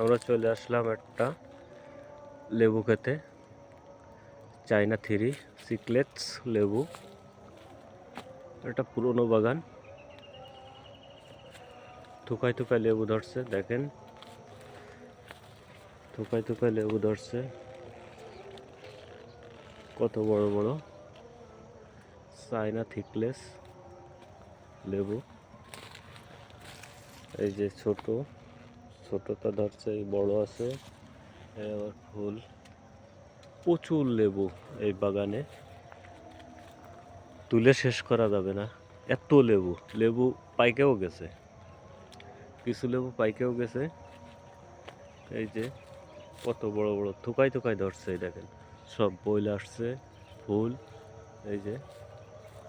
আমরা চলে আসলাম একটা লেবু খেতে। চাইনা থ্রি সিকলেটস লেবু। এটা পুরনো বাগান। থুকায় থুকায় লেবু ধরছে, দেখেন। থুকায় থুকায় লেবু ধরছে। কত বড় বড় চাইনা থিকলেস লেবু। এই যে ছোট ছোটটা ধরছে, এই বড় আছে। আবার ফুল। প্রচুর লেবু এই বাগানে। তুলে শেষ করা যাবে না। এত লেবু। লেবু পাইকেও গেছে। কিছু লেবু পাইকেও গেছে। এই যে, কত বড় বড় থুকাই থুকাই ধরছে এই দেখেন। সব বইল আসছে, ফুল। এই যে,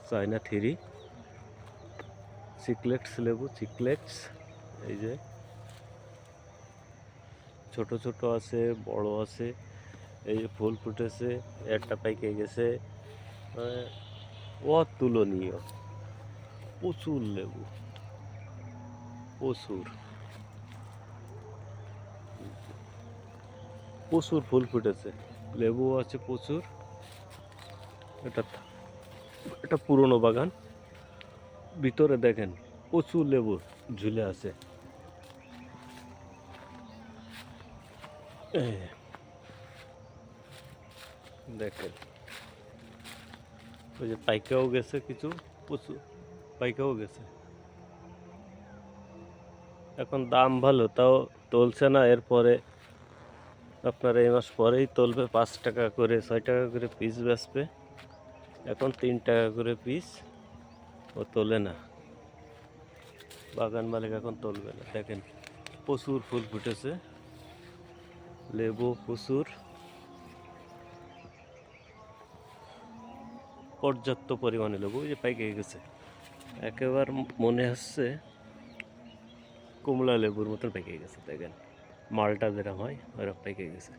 চায়না থ্রি। চিকলেটস লেবু, চিকলেটস। এই যে ছোট ছোট আছে, বড় আছে, এই যে ফুল ফুটেছে, একটা পাইকে গেছে মানে অতুলনীয়। প্রচুর লেবু, প্রচুর। প্রচুর ফুল ফুটেছে, লেবু আছে প্রচুর। এটা এটা পুরনো বাগান। ভিতরে দেখেন, প্রচুর লেবু ঝুলে আছে। দেখেন। ওই যে পাইকাও গেছে কিছু প্রচুর পাইকাও গেছে। এখন দাম ভালো, তাও তুলছে না। এরপরে আপনার এই মাস পরেই তুলবে পাঁচ টাকা করে, ছয় টাকা করে পিস বেচবে। এখন তিন টাকা করে পিস ও তোলে না। বাগান মালিক এখন তুলবে না। দেখেন, প্রচুর ফুল ফুটেছে। লেবু প্রচুর পর্যাপ্ত পরিমাণে লেবু যে পাইকে গেছে। একেবার মনে হচ্ছে কমলা লেবুর মতন পেকে গেছে, দেখেন। মালটা যেরকম হয় ওরকম পেকে গেছে।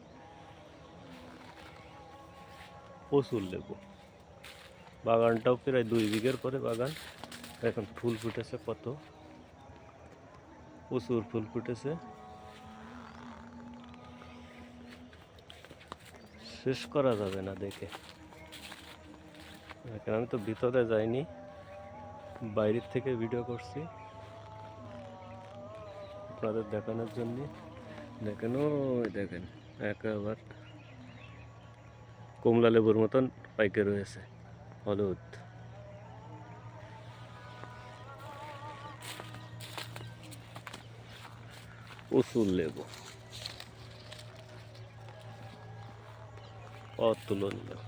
প্রচুর লেবু। বাগানটাও প্রায় দুই বিঘের পরে বাগান। এখন ফুল ফুটেছে কত? প্রচুর ফুল ফুটেছে। শেষ করা যাবে না দেখে। আমি তো ভিতরে যাইনি, বাইরের থেকে ভিডিও করছি। আপনাদের দেখানোর জন্য। দেখেন, ওই দেখেন, একেবার কমলা লেবুর মতন পাইকে রয়েছে, হলুদ। প্রচুর লেবু। অতুলনীয়।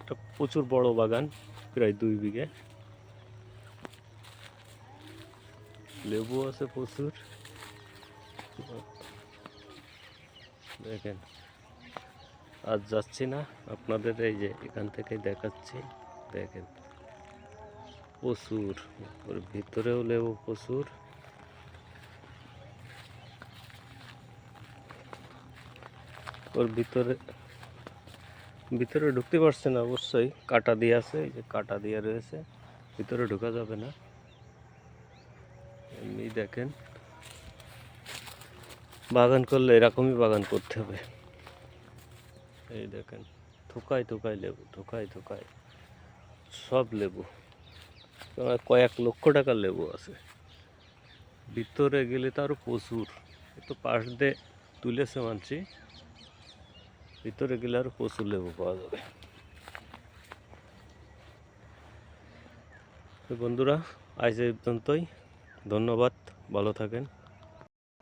এটা প্রচুর বড় বাগান, প্রায় দুই বিঘে। লেবু আছে প্রচুর। দেখেন, আজ যাচ্ছি না, আপনাদের এই যে এখান থেকে দেখাচ্ছি, দেখেন। প্রচুর, ভিতরেও লেবু প্রচুর। ওর ভিতরে ভিতরে ঢুকতে পারছে না অবশ্যই। কাটা দিয়ে আছে, এই যে কাটা দিয়ে রয়েছে। ভিতরে ঢোকা যাবে না। এমনি দেখেন। বাগান করলে এরকমই বাগান করতে হবে। এই দেখেন, থুকায় থুকায় লেবু, থুকায় থুকায়। সব লেবু। কয়েক লক্ষ টাকার লেবু আছে। ভিতরে গেলে তো আরও প্রচুর। একটু পাশ দিয়ে তুলেছে মানছি। ভিতরে গেলে আর প্রচুর লেবু পাওয়া যাবে। বন্ধুরা আজ এই পর্যন্তই। ধন্যবাদ ভালো থাকেন।